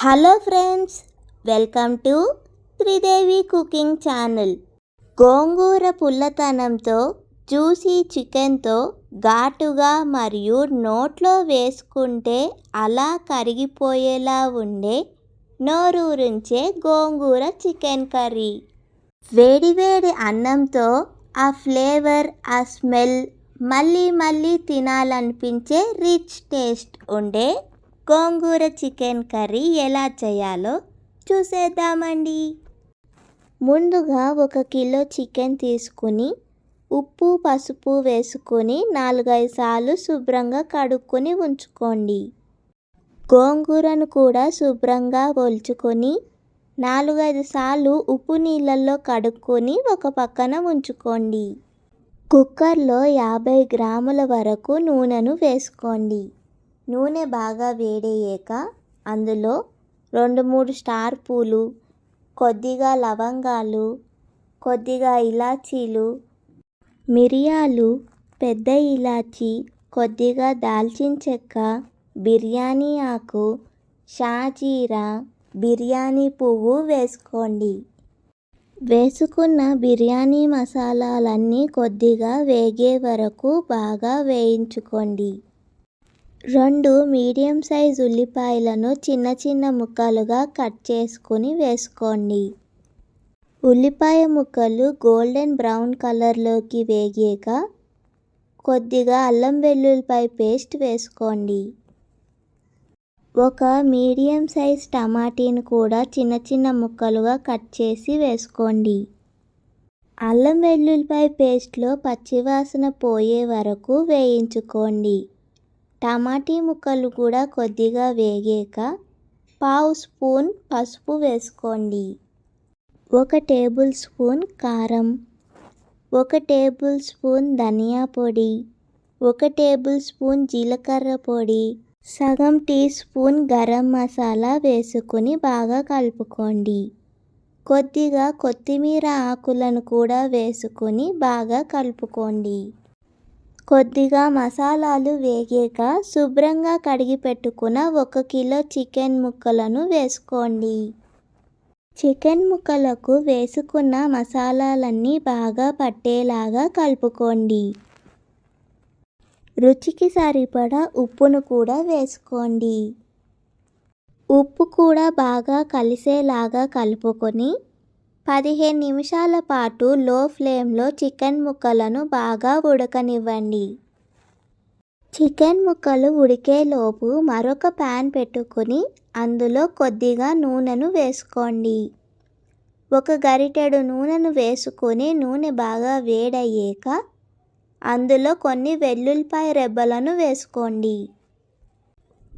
Hello friends welcome to Tridevi cooking channel. గోంగూర పుల్లతనంతో juicy చికెన్తో ఘాటుగా మరియు నోట్లో వేసుకుంటే అలా కరిగిపోయేలా ఉండే నోరూరించే గోంగూర చికెన్ కర్రీ. వేడివేడి అన్నంతో ఆ ఫ్లేవర్ ఆ స్మెల్ మళ్ళీ మళ్ళీ తినాలనిపించే రిచ్ టేస్ట్ ఉండే గోంగూర చికెన్ కర్రీ ఎలా చేయాలో చూసేద్దామండి. ముందుగా ఒక కిలో చికెన్ తీసుకుని ఉప్పు పసుపు వేసుకొని నాలుగైదు సార్లు శుభ్రంగా కడుక్కొని ఉంచుకోండి. గోంగూరను కూడా శుభ్రంగా ఒల్చుకొని నాలుగైదు సార్లు ఉప్పు నీళ్ళల్లో కడుక్కొని ఒక పక్కన ఉంచుకోండి. కుక్కర్లో యాభై గ్రాముల వరకు నూనెను వేసుకోండి. నూనె బాగా వేడయ్యాక అందులో రెండు మూడు స్టార్ పూలు కొద్దిగా లవంగాలు కొద్దిగా ఇలాచీలు మిరియాలు పెద్ద ఇలాచి కొద్దిగా దాల్చిన చెక్క బిర్యానీ ఆకు షాజీరా బిర్యానీ పువ్వు వేసుకోండి. వేసుకున్న బిర్యానీ మసాలాలన్నీ కొద్దిగా వేగే వరకు బాగా వేయించుకోండి. రెండు మీడియం సైజ్ ఉల్లిపాయలను చిన్న చిన్న ముక్కలుగా కట్ చేసుకుని వేసుకోండి. ఉల్లిపాయ ముక్కలు గోల్డెన్ బ్రౌన్ కలర్లోకి వేగాక కొద్దిగా అల్లం వెల్లుల్లిపాయ పేస్ట్ వేసుకోండి. ఒక మీడియం సైజ్ టమాటీని కూడా చిన్న చిన్న ముక్కలుగా కట్ చేసి వేసుకోండి. అల్లం వెల్లుల్లిపాయ పేస్ట్లో పచ్చివాసన పోయే వరకు వేయించుకోండి. టమాటీ ముక్కలు కూడా కొద్దిగా వేగాక పావు స్పూన్ పసుపు వేసుకోండి. ఒక టేబుల్ స్పూన్ కారం ఒక టేబుల్ స్పూన్ ధనియా పొడి ఒక టేబుల్ స్పూన్ జీలకర్ర పొడి సగం టీ స్పూన్ గరం మసాలా వేసుకుని బాగా కలుపుకోండి. కొద్దిగా కొత్తిమీర ఆకులను కూడా వేసుకొని బాగా కలుపుకోండి. కొద్దిగా మసాలాలు వేగాక శుభ్రంగా కడిగి పెట్టుకున్న ఒక కిలో చికెన్ ముక్కలను వేసుకోండి. చికెన్ ముక్కలకు వేసుకున్న మసాలాలన్నీ బాగా పట్టేలాగా కలుపుకోండి. రుచికి సరిపడా ఉప్పును కూడా వేసుకోండి. ఉప్పు కూడా బాగా కలిసేలాగా కలుపుకొని పదిహేను నిమిషాల పాటు లో ఫ్లేమ్లో చికెన్ ముక్కలను బాగా ఉడకనివ్వండి. చికెన్ ముక్కలు ఉడికేలోపు మరొక ప్యాన్ పెట్టుకొని అందులో కొద్దిగా నూనెను వేసుకోండి. ఒక గరిటెడు నూనెను వేసుకొని నూనె బాగా వేడయ్యాక అందులో కొన్ని వెల్లుల్లిపాయ రెబ్బలను వేసుకోండి.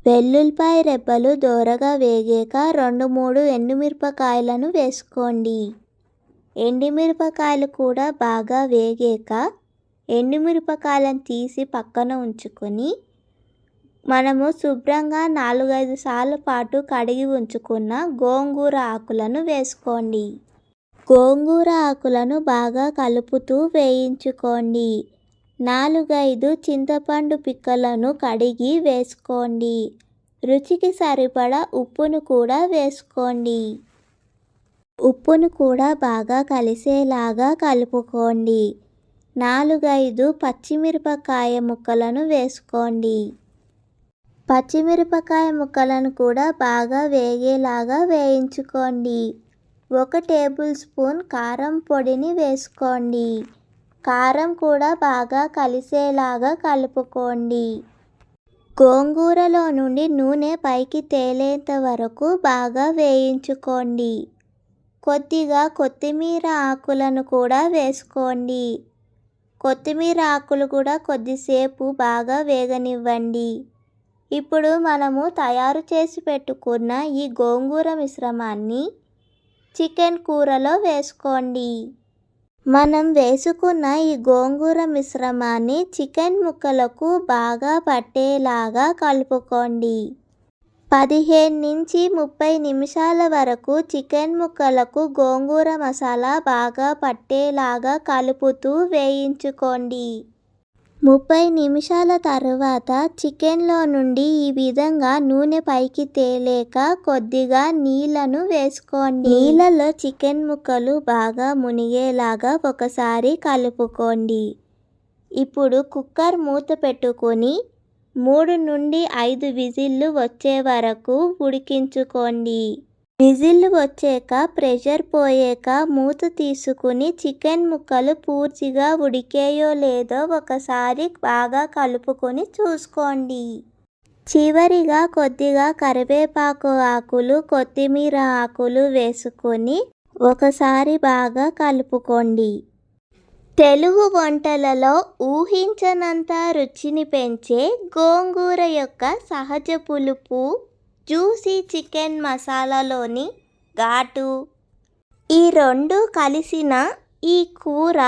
వెల్లుల్లిపాయ రెబ్బలు దోరగా వేగాక రెండు మూడు ఎండుమిరపకాయలను వేసుకోండి. ఎండుమిరపకాయలు కూడా బాగా వేగాక ఎండుమిరపకాయలను తీసి పక్కన ఉంచుకొని మనము శుభ్రంగా నాలుగైదు సార్ల పాటు కడిగి ఉంచుకున్న గోంగూర ఆకులను వేసుకోండి. గోంగూర ఆకులను బాగా కలుపుతూ వేయించుకోండి. నాలుగైదు చింతపండు పిక్కలను కడిగి వేసుకోండి. రుచికి సరిపడా ఉప్పును కూడా వేసుకోండి. ఉప్పును కూడా బాగా కలిసేలాగా కలుపుకోండి. నాలుగైదు పచ్చిమిరపకాయ ముక్కలను వేసుకోండి. పచ్చిమిరపకాయ ముక్కలను కూడా బాగా వేగేలాగా వేయించుకోండి. ఒక టేబుల్ స్పూన్ కారం పొడిని వేసుకోండి. కారం కూడా బాగా కలిసేలాగా కలుపుకోండి. గోంగూరలో నుండి నూనె పైకి తేలేంత వరకు బాగా వేయించుకోండి. కొద్దిగా కొత్తిమీర ఆకులను కూడా వేసుకోండి. కొత్తిమీర ఆకులు కూడా కొద్దిసేపు బాగా వేగనివ్వండి. ఇప్పుడు మనము తయారు చేసి పెట్టుకున్న ఈ గోంగూర మిశ్రమాన్ని చికెన్ కూరలో వేసుకోండి. మనం వేసుకున్న ఈ గోంగూర మిశ్రమాన్ని చికెన్ ముక్కలకు బాగా పట్టేలాగా కలుపుకోండి. పదిహేను నుంచి ముప్పై నిమిషాల వరకు చికెన్ ముక్కలకు గోంగూర మసాలా బాగా పట్టేలాగా కలుపుతూ వేయించుకోండి. ముప్పై నిమిషాల తర్వాత చికెన్లో నుండి ఈ విధంగా నూనె పైకి తేలేక కొద్దిగా నీళ్ళను వేసుకోండి. నీళ్ళలో చికెన్ ముక్కలు బాగా మునిగేలాగా ఒకసారి కలుపుకోండి. ఇప్పుడు కుక్కర్ మూత పెట్టుకొని మూడు నుండి ఐదు విజిల్లు వచ్చే వరకు ఉడికించుకోండి. విజిల్ వచ్చాక ప్రెషర్ పోయాక మూత తీసుకుని చికెన్ ముక్కలు పూర్తిగా ఉడికేయో లేదో ఒకసారి బాగా కలుపుకొని చూసుకోండి. చివరిగా కొద్దిగా కరివేపాకు ఆకులు కొత్తిమీర ఆకులు వేసుకొని ఒకసారి బాగా కలుపుకోండి. తెలుగు వంటలలో ఊహించనంత రుచిని పెంచే గోంగూర యొక్క సహజ పులుపు జ్యూసీ చికెన్ మసాలాలోని ఘాటు. ఈ రెండు కలిసిన ఈ కూర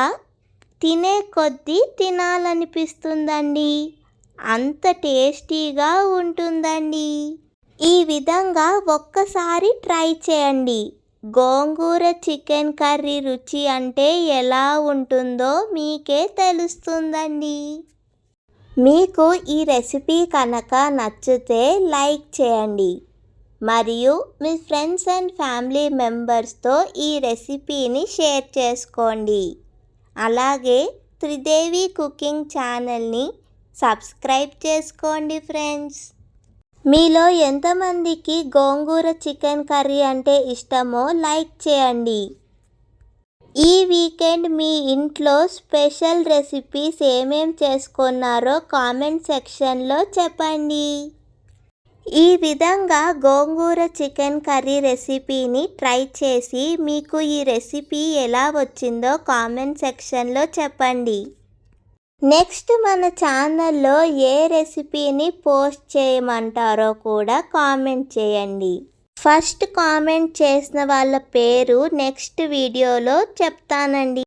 తినే కొద్దీ తినాలనిపిస్తుందండి. అంత టేస్టీగా ఉంటుందండి. ఈ విధంగా ఒక్కసారి ట్రై చేయండి. గోంగూర చికెన్ కర్రీ రుచి అంటే ఎలా ఉంటుందో మీకే తెలుస్తుందండి. మీకు ఈ రెసిపీ కనుక నచ్చితే లైక్ చేయండి. మరియు మీ ఫ్రెండ్స్ అండ్ ఫ్యామిలీ మెంబర్స్తో ఈ రెసిపీని షేర్ చేసుకోండి. అలాగే త్రిదేవి కుకింగ్ ఛానల్ని సబ్స్క్రైబ్ చేసుకోండి ఫ్రెండ్స్. మీలో ఎంతమందికి గోంగూర చికెన్ కర్రీ అంటే ఇష్టమో లైక్ చేయండి. ఈ వీకెండ్ మీ ఇంట్లో స్పెషల్ రెసిపీస్ ఏమేం చేసుకున్నారో కామెంట్ సెక్షన్లో చెప్పండి. ఈ విధంగా గోంగూర చికెన్ కర్రీ రెసిపీని ట్రై చేసి మీకు ఈ రెసిపీ ఎలా వచ్చిందో కామెంట్ సెక్షన్లో చెప్పండి. నెక్స్ట్ మన ఛానల్లో ఏ రెసిపీని పోస్ట్ చేయమంటారో కూడా కామెంట్ చేయండి. ఫస్ట్ కామెంట్ చేసిన వాళ్ళ పేరు నెక్స్ట్ వీడియోలో చెప్తానండి.